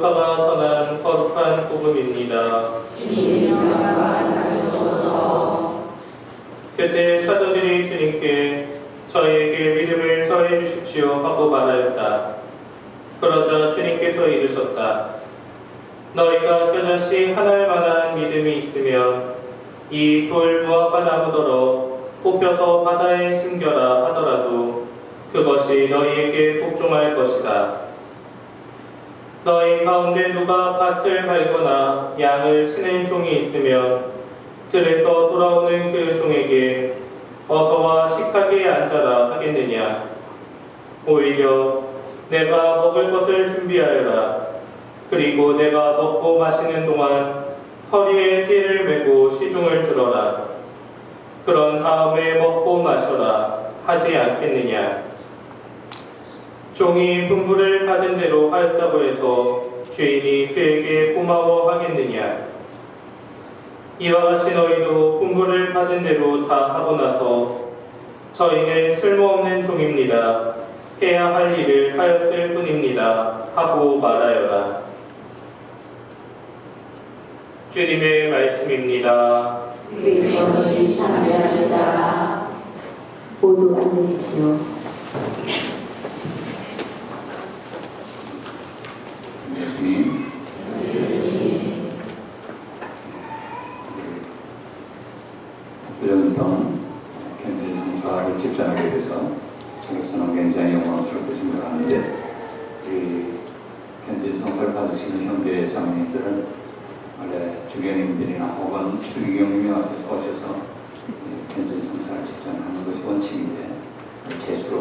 루카가 전한 거룩한 복음입니다. 그때 사도들이 주님께 저희에게 믿음을 더해 주십시오 하고 말하였다. 그러자 주님께서 이르셨다. 너희가 겨자씨 하나할 만한 믿음이 있으면 이 돌 무화과 나무더러 뽑혀서 바다에 심겨라 하더라도 그것이 너희에게 복종할 것이다. 너희 가운데 누가 밭을 갈거나 양을 치는 종이 있으면 들에서 돌아오는 그 종에게 어서와 식탁에 앉아라 하겠느냐? 오히려 내가 먹을 것을 준비하여라. 그리고 내가 먹고 마시는 동안 허리에 띠를 메고 시중을 들어라. 그런 다음에 먹고 마셔라. 하지 않겠느냐 종이 분부를 받은 대로 하였다고 해서 주인이 그에게 고마워하겠느냐 이와 같이 너희도 분부를 받은 대로 다 하고 나서 저희는 쓸모없는 종입니다. 해야 할 일을 하였을 뿐입니다. 하고 말하여라. 주님의 말씀입니다. 모두 앉으십시오. 예수님, 특별했던 현지 성사를 집전하게 돼서 저로서는 굉장히 영광스럽게 생각하는데 우리 현지 성사를 받으시는 형제 자매님들은 원래 주교님들이나 혹은 수기경님이 와서 오셔서 이 현지 성사를 집전하는 것이 원칙인데 재수로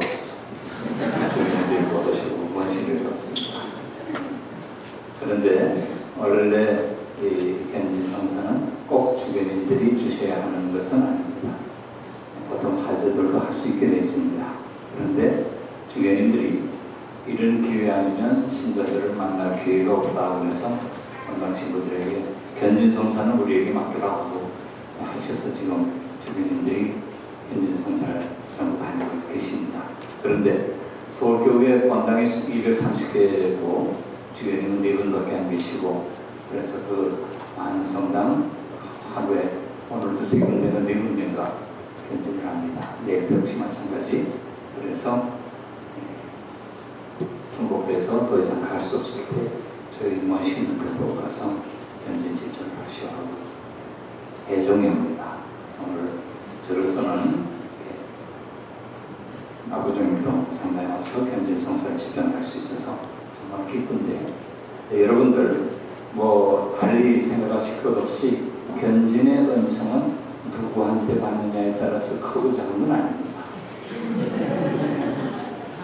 주교님들이 못 오시고 원식을 갖습니다. 그런데 원래 이 현지 성사는 꼭 주변인들이 주셔야 하는 것은 아닙니다. 보통 사제들도 할 수 있게 되어 있습니다. 그런데 주변인들이 이런 기회 신자들을 만날 기회가 없다 그래서 건강 친구들에게 견진 성사는 우리에게 맡기라고 하셔서 지금 주변인들이 견진 성사를 전부 다니고 계십니다. 그런데 서울교회 권당이 230개고 주변에는 네 분밖에 안 계시고 그래서 그 많은 성당 하루에 오늘도 세 군데가 네 군데가 견제를 합니다. 내일 역시 마찬가지. 그래서 예, 중국에서 더 이상 갈 수 없을 때 저희 모시는 그로 가서 견진 집중을 하시오 하고 해종입니다. 그래서 오늘 저로서는 예, 아부종일동 상당히 와서 견진 성사를 집행할 수 있어서 정말 기쁜데 네, 여러분들 뭐 달리 생각하실 것 없이 견진의 은총은 누구한테 받느냐에 따라서 크고 작은 건 아닙니다.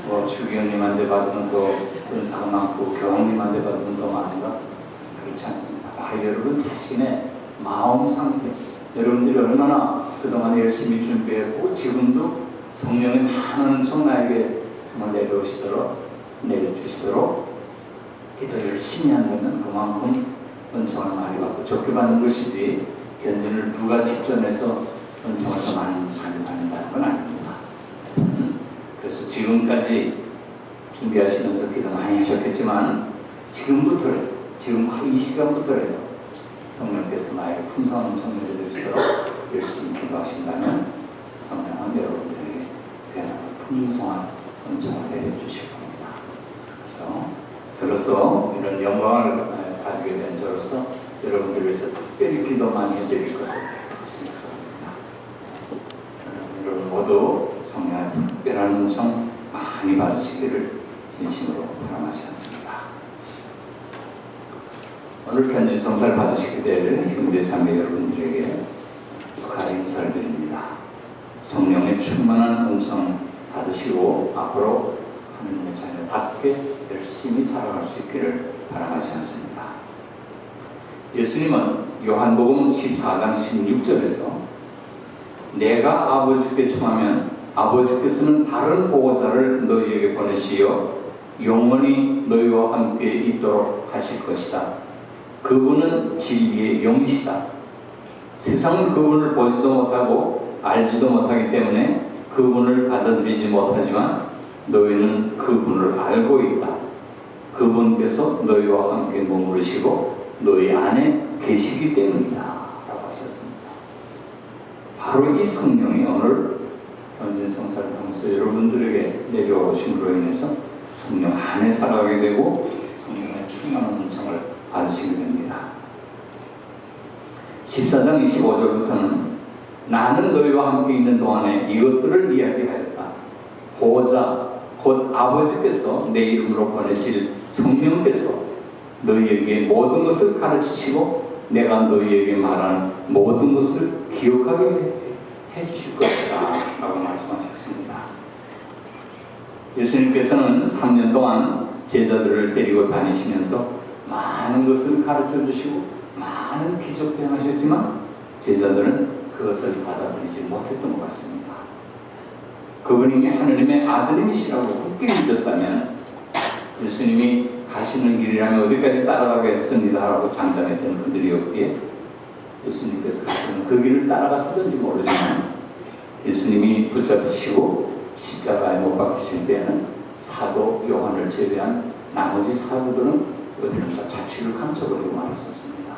뭐 주기현님한테 받으면 더 은사가 많고 교황님한테 받으면 더 많은가 그렇지 않습니다. 바로 여러분 자신의 마음 상태 여러분들이 얼마나 그동안 열심히 준비했고 지금도 성령의 많은 은총 나에게 정말 내려오시도록 내려주시도록 기도 열심히 한다면 그만큼 은총을 많이 받고 좋게 받는 것이지 견진을 누가 직전해서 은총을 더 많이 많이 받는다는 건 아닙니다. 음, 그래서 지금까지 준비하시면서 기도 많이 하셨겠지만 지금부터 지금 이 시간부터라도 성령께서 나의 풍성한 은총 내려주시도록 열심히 기도하신다면 성령은 여러분들에게 변하고 풍성한 은총을 내려주실 겁니다. 그래서 저로서 이런 영광을 가지게 된 저로서 여러분들 위해서 특별히 기도 많이 해드릴 것을 생각합니다. 여러분 모두 성령의 특별한 은총 많이 받으시기를 진심으로 바람하지 않습니다. 오늘 편지 성사를 받으시게 될 형제 자매 여러분들에게 축하 인사를 드립니다. 성령의 충만한 은총 받으시고 앞으로 하나님의 자녀답게 열심히 살아갈 수 있기를 바라지 않습니다. 예수님은 요한복음 14장 16절에서 내가 아버지께 청하면 아버지께서는 다른 보호자를 너희에게 보내시어 영원히 너희와 함께 있도록 하실 것이다. 그분은 진리의 영이시다. 세상은 그분을 보지도 못하고 알지도 못하기 때문에 그분을 받아들이지 못하지만 너희는 그분을 알고 있다. 그분께서 너희와 함께 머무르시고 너희 안에 계시기 때문이다 라고 하셨습니다. 바로 이 성령이 오늘 현진 성사를 통해서 여러분들에게 내려오심으로 인해서 성령 안에 살아가게 되고 성령의 충만한 음성을 받으시게 됩니다. 14장 25절부터는 나는 너희와 함께 있는 동안에 이것들을 이야기하였다. 보호자 곧 아버지께서 내 이름으로 보내실 성령께서 너희에게 모든 것을 가르치시고 내가 너희에게 말한 모든 것을 기억하게 해 주실 것이다. 예수님께서는 3년 동안 제자들을 데리고 다니시면서 많은 것을 가르쳐 주시고 많은 기적도 행하셨지만 제자들은 그것을 받아들이지 못했던 것 같습니다. 그분이 하느님의 아들이시라고 굳게 믿었다면 예수님이 가시는 길이라면 어디까지 따라가겠습니다라고 장담했던 그들이었기에 예수님께서 가시는 그 길을 따라갔을지 모르지만 예수님이 붙잡히시고 십자가에 못 박히실 때는 사도 요한을 제외한 나머지 사도들은 어디론가 자취를 감춰버리고 말았었습니다.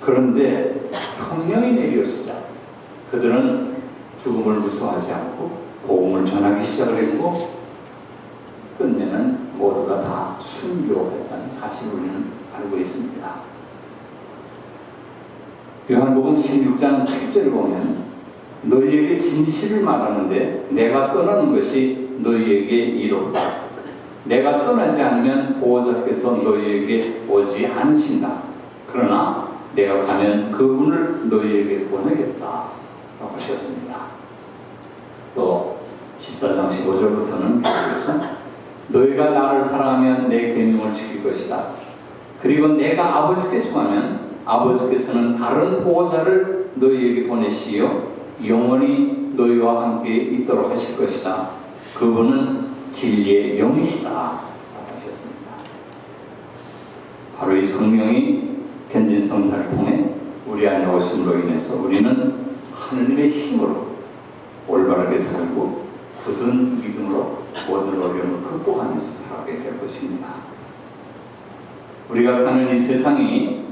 그런데 성령이 내려오시자 그들은 죽음을 무서워하지 않고 복음을 전하기 시작을 했고 끝내는 모두가 다 순교했다는 사실을 우리는 알고 있습니다. 요한복음 16장 7절을 보면 너희에게 진실을 말하는데 내가 떠나는 것이 너희에게 이롭다. 내가 떠나지 않으면 보호자께서 너희에게 오지 않으신다. 그러나 내가 가면 그분을 너희에게 보내겠다. 라고 하셨습니다. 또 14장 15절부터는 계속해서 너희가 나를 사랑하면 내 계명을 지킬 것이다. 그리고 내가 아버지께 청하면 아버지께서는 다른 보호자를 너희에게 보내시어 영원히 너희와 함께 있도록 하실 것이다. 그분은 진리의 영이시다. 하셨습니다. 바로 이 성령이 견진 성사를 통해 우리 안에 오심으로 인해서 우리는 하느님의 힘으로 올바르게 살고 굳은 믿음으로 모든 어려움을 극복하면서 살아가게 될 것입니다. 우리가 사는 이 세상이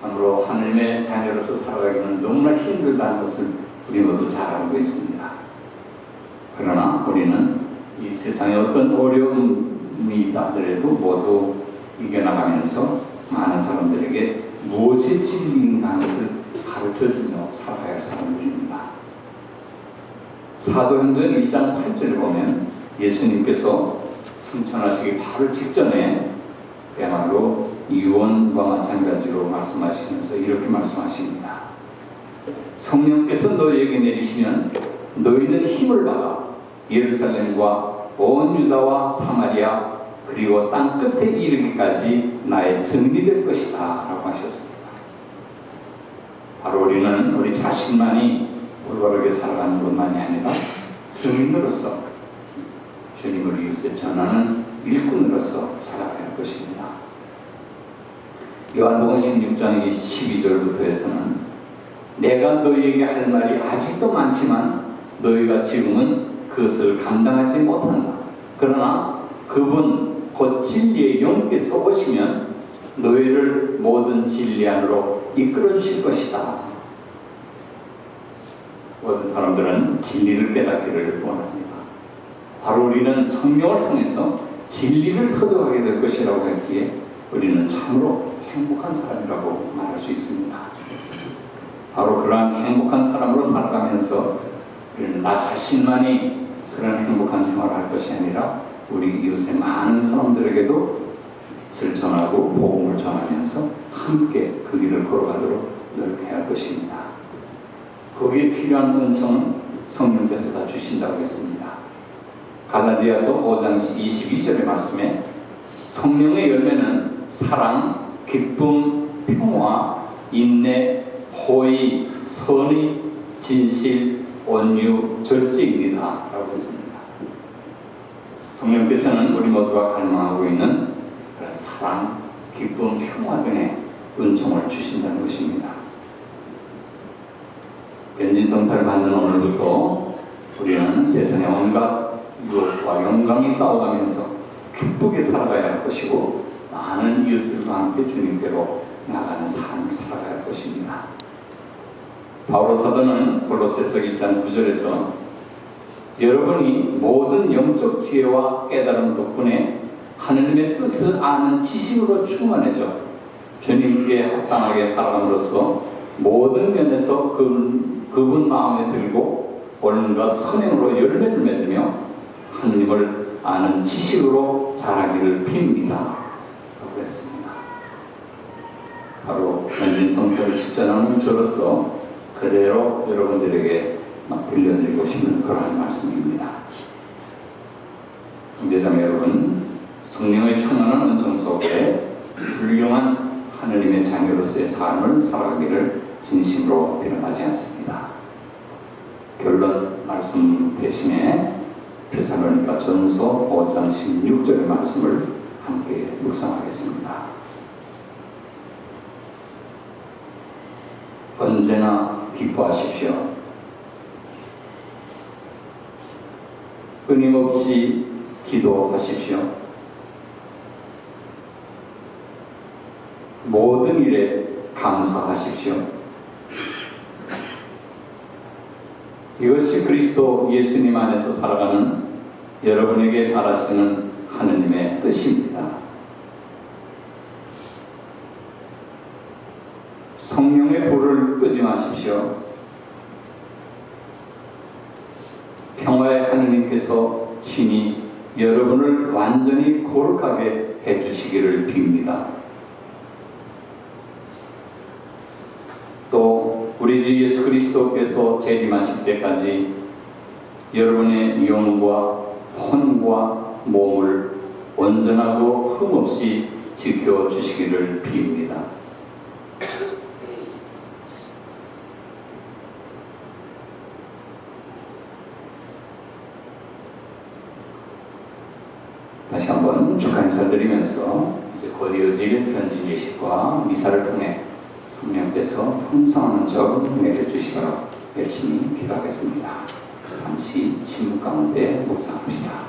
참으로 하나님의 자녀로서 살아가기는 너무나 힘들다는 것을 우리 모두 잘 알고 있습니다. 그러나 우리는 이 세상에 어떤 어려움이 있다 하더라도 모두 이겨나가면서 많은 사람들에게 무엇이 진리인가 하는 가르쳐주며 살아야 할 사람들입니다. 사도행전 1장 8절을 보면 예수님께서 승천하시기 바로 직전에 그야말로 이원과 마찬가지로 말씀하시면서 이렇게 말씀하십니다. 성령께서 너희에게 내리시면 너희는 힘을 받아 예루살렘과 온 유다와 사마리아 그리고 땅 끝에 이르기까지 나의 증인이 될 것이다 라고 하셨습니다. 바로 우리는 우리 자신만이 올바르게 살아가는 것만이 아니라 증인으로서 주님을 이웃에 전하는 일꾼으로서 살아가야 할 것입니다. 요한복음 16장 12절부터 해서는 내가 너희에게 할 말이 아직도 많지만 너희가 지금은 그것을 감당하지 못한다. 그러나 그분 곧 진리의 영께서 오시면 너희를 모든 진리 안으로 이끌어 주실 것이다. 모든 사람들은 진리를 깨닫기를 원합니다. 바로 우리는 성령을 통해서 진리를 터득하게 될 것이라고 했기에 우리는 참으로 행복한 사람이라고 말할 수 있습니다. 바로 그러한 행복한 사람으로 살아가면서 나 자신만이 그런 행복한 생활을 할 것이 아니라 우리 이웃의 많은 사람들에게도 을 전하고 복음을 전하면서 함께 그 길을 걸어가도록 노력해야 할 것입니다. 거기에 필요한 은총은 성령께서 다 주신다고 했습니다. 갈라디아서 5장 22절의 말씀에 성령의 열매는 사랑, 기쁨, 평화, 인내, 호의, 선의, 진실, 온유, 절제입니다. 라고 했습니다. 성령께서는 우리 모두가 갈망하고 있는 그런 사랑, 기쁨, 평화 등의 은총을 주신다는 것입니다. 연진성사를 받는 오늘부터 우리는 세상의 온갖 유혹과 영광이 싸워가면서 기쁘게 살아가야 할 것이고 많은 이웃들과 함께 주님께로 나가는 삶을 살아가야 할 것입니다. 바오로 사도는 골로새서 1장 9절에서 여러분이 모든 영적 지혜와 깨달음 덕분에 하느님의 뜻을 아는 지식으로 충만해져 주님께 합당하게 살아감으로써 모든 면에서 그, 그분 마음에 들고 온갖 선행으로 열매를 맺으며 하느님을 아는 지식으로 자라기를 빕니다. 라고 했습니다. 바로 현진 성서를 집전하는 저로서 그대로 여러분들에게 막 들려드리고 싶은 그러한 말씀입니다. 형제자매 여러분, 성령의 충만한 은총 속에 훌륭한 하느님의 자녀로서의 삶을 살아가기를 진심으로 빌어하지 않습니다. 결론 말씀 대신에 베살로니가 전서 5장 16절의 말씀을 함께 묵상하겠습니다. 언제나 기뻐하십시오. 끊임없이 기도하십시오. 모든 일에 감사하십시오. 이것이 그리스도 예수님 안에서 살아가는 여러분에게 바라시는 하느님의 뜻입니다. 성령의 불을 끄지 마십시오. 평화의 하느님께서 친히 여러분을 완전히 거룩하게 해주시기를 빕니다. 또 우리 주 예수 그리스도께서 재림하실 때까지 여러분의 영과 혼과 몸을 온전하고 흠없이 지켜주시기를 빕니다. 다시 한번 축하 인사드리면서 이제 곧 이어질 편지 예식과 미사를 통해 성령께서 풍성한 적 내려주시도록 열심히 기도하겠습니다. 잠시 침묵 가운데 묵상합시다.